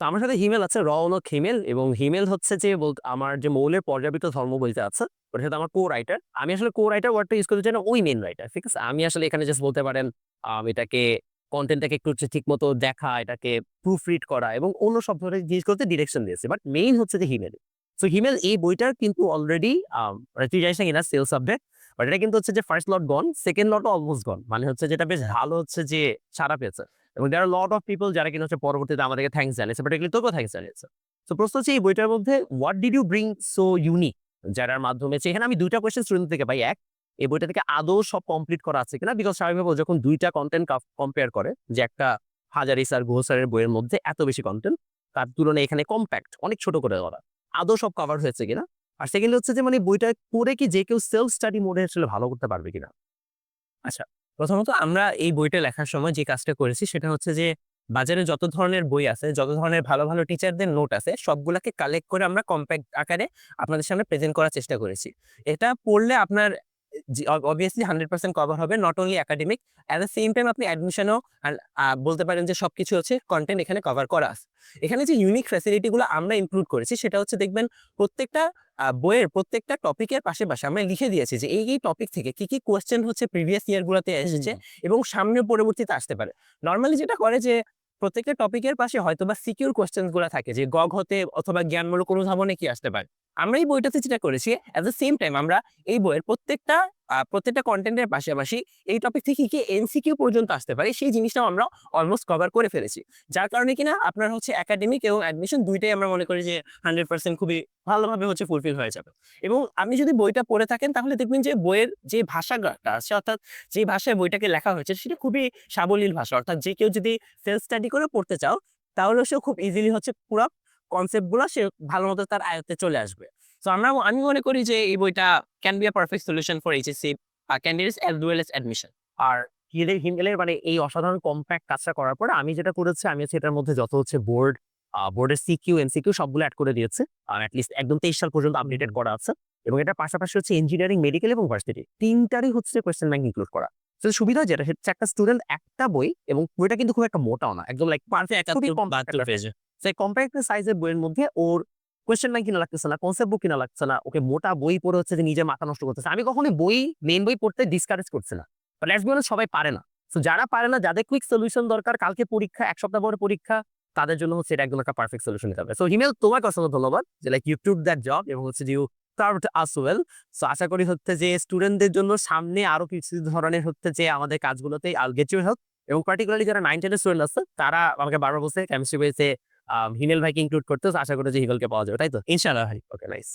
তো আমার সাথে হিমেল আছে, রওনক হিমেল এবং হিমেল হচ্ছে যে আমার যে মৌলের পর্যাবৃত ধর্ম বইতে আছে ওটার সাথে আমার কো রাইটার আমি আসলে কো রাইটার ওয়ার্ডটা ইউজ করতে চাই না, ওই মেন রাইটার ঠিক আছে? আমি আসলে এখানে জাস্ট বলতে পারেন এটাকে কন্টেন্টটাকে একটু হচ্ছে ঠিক মতো দেখা, এটাকে প্রুফ রিড করা এবং অন্য সব ধরনের জিনিস করতে ডিরেকশন দিয়েছে বাট মেইন হচ্ছে যে হিমেল। সো হিমেল এই বইটার কিন্তু অলরেডি তুই জানিস না কিনা সেল সাবজেক্ট বাট এটা কিন্তু হচ্ছে যে first lot gone second lot almost gone মানে হচ্ছে যেটা বেশ ভালো হচ্ছে যে সারা পেয়েছে। এবং দেয়ার লট অফ পিপল যারা কিনা হচ্ছে পরবর্তীতে আমাদেরকে থ্যাঙ্কস জানিয়েছে এগুলি তোকেও থ্যাঙ্কস জানিয়েছে। তো প্রশ্ন হচ্ছে এই বইটার মধ্যে what did you bring so unique যারার মাধ্যমে এখানে আমি দুইটা কোয়েশ্চেন স্টুডেন্ট থেকে পাই, এক, এই বইটা থেকে আদৌ সব কমপ্লিট করা আছে কিনা? বিকজ স্বাভাবিকভাবে যখন দুইটা কন্টেন্ট কম্পেয়ার করে, যে একটা হাজারি স্যার গুহ স্যারের বইয়ের মধ্যে এত বেশি কন্টেন্ট তার তুলনায় এখানে কম্প্যাক্ট অনেক ছোট করে করা আদৌ সব কভার হয়েছে কিনা? আর সেকেন্ড হচ্ছে যে মানে বইটা পড়ে কি যে কেউ সেলফ স্টাডি মোডে আসলে ভালো করতে পারবে কিনা? প্রথমত আমরা এই বইটা লেখার সময় যে কাজটা করেছি সেটা হচ্ছে যে, বাজারে যত ধরনের বই আছে, যত ধরনের ভালো ভালো টিচারদের নোট আছে, সবগুলাকে কালেক্ট করে আমরা কম্প্যাক্ট আকারে আপনাদের সামনে প্রেজেন্ট করার চেষ্টা করেছি। এটা পড়লে আপনার অবভিয়াসলি হান্ড্রেড পার্সেন্ট কভার হবে not only academic at the same time আপনি অ্যাডমিশনও বলতে পারেন যে সবকিছু হচ্ছে কন্টেন্ট এখানে কভার করা আছে। এখানে যে ইউনিক ফ্যাসিলিটিগুলো আমরা ইনক্লুড করেছি সেটা হচ্ছে দেখবেন প্রত্যেকটা বইয়ের প্রত্যেকটা টপিকের পাশে পাশে আমরা লিখে দিয়েছি যে এই এই টপিক থেকে কি কি কোয়েশ্চেন হচ্ছে প্রিভিয়াস ইয়ারগুলোতে এসেছে এবং সামনে পরবর্তীতে আসতে পারে। নর্মালি যেটা করে যে প্রত্যেকটা টপিকের পাশে হয়তো বা সিকিউর কোয়েশ্চেনগুলো থাকে যে গগ হতে অথবা জ্ঞানমূলক অনুধাবনে কি আসতে পারে। আমরা এই বইটাতে যেটা করেছি অ্যাট দ্য সেম টাইম আমরা এই বইয়ের প্রত্যেকটা প্রত্যেকটা কন্টেন্টের পাশাপাশি এই টপিক থেকে কি এনসিকিউ পর্যন্ত আসতে পারে, সেই জিনিসটাও আমরা অলমোস্ট কভার করে ফেলেছি। যার কারণে কিনা আপনার হচ্ছে একাডেমিক এবং অ্যাডমিশন দুইটাই আমরা মনে করি যে হান্ড্রেড পার্সেন্ট খুবই ভালোভাবে হচ্ছে ফুলফিল হয়ে যাবে। এবং আপনি যদি বইটা পড়ে থাকেন, তাহলে দেখবেন যে বইয়ের যে ভাষাটা আছে, অর্থাৎ যে ভাষায় বইটাকে লেখা হয়েছে, সেটা খুবই সাবলীল ভাষা। অর্থাৎ যে কেউ যদি সেলফ স্টাডি করে পড়তে চাও তাহলে সে খুব ইজিলি হচ্ছে পুরো কনসেপ্টগুলো সে ভালো মতো তার আয়ত্তে চলে আসবে। তো আমরা আমি মনে করি যে এই বইটা can be a perfect solution for HSC candidates as well as admission আর হিমেলের হিমেলের মানে এই অসাধারণ কম্প্যাক্ট কাজটা করার পরে আমি যেটা করেছি আমি হচ্ছে এটার মধ্যে যত হচ্ছে বোর্ড বোর্ডের সিকিউ এনসিকিউ সবগুলো অ্যাড করে দিয়েছে। আর অ্যাটলিস্ট একদম তেইশ সাল পর্যন্ত আপডেটেড করা আছে। এবং এটা পাশাপাশি হচ্ছে ইঞ্জিনিয়ারিং মেডিকেল এবং ভার্সিটি তিনটারই হচ্ছে কোয়েশ্চেন ব্যাংক ইনক্লুড করা। তো সুবিধা যেটা হচ্ছে একটা স্টুডেন্ট একটা বই এবং বইটা কিন্তু খুব একটা মোটাও না। একদম লাইক পারফেক্ট খুবই কম্প্যাক্ট সাইজের বইয়ের মধ্যে ওর কোয়েশ্চেন ব্যাংক কিনা লাগতেছে না কনসেপ্ট বুক কিনা লাগছে না, ওকে মোটা বই পড়ে হচ্ছে যে নিজের মাথা নষ্ট করতেছে। আমি কখনোই বই মেন বই পড়তে ডিসকারেজ করছি না। লেটস বি সবাই পারে না। তো যারা পারে না, যাদের কুইক সলিউশন দরকার, কালকে পরীক্ষা, এক সপ্তাহ পরে পরীক্ষা, তাদের জন্য হচ্ছে এটা একদম একটা পারফেক্ট সলিউশন হতে হবে সো হিমেল তোমাকে অসংখ্য ধন্যবাদ যে like you took that job এবং হচ্ছে যে you served us well so আশা করি হচ্ছে যে স্টুডেন্টদের জন্য সামনে আরও কিছু ধরনের হচ্ছে যে, আমাদের কাজগুলোতে আল গেট ইউ হেল্প এবং পার্টিকুলারলি যারা নাইন টেনের স্টুডেন্ট আছে, তারা আমাকে বারবার বলছে কেমিস্ট্রি বইতে হিমেল ভাইকে ইনক্লুড করতে আশা করি যে হিগলকে পাওয়া যাবে তাই তো? ইনশাল্লাহ ভাই। Okay nice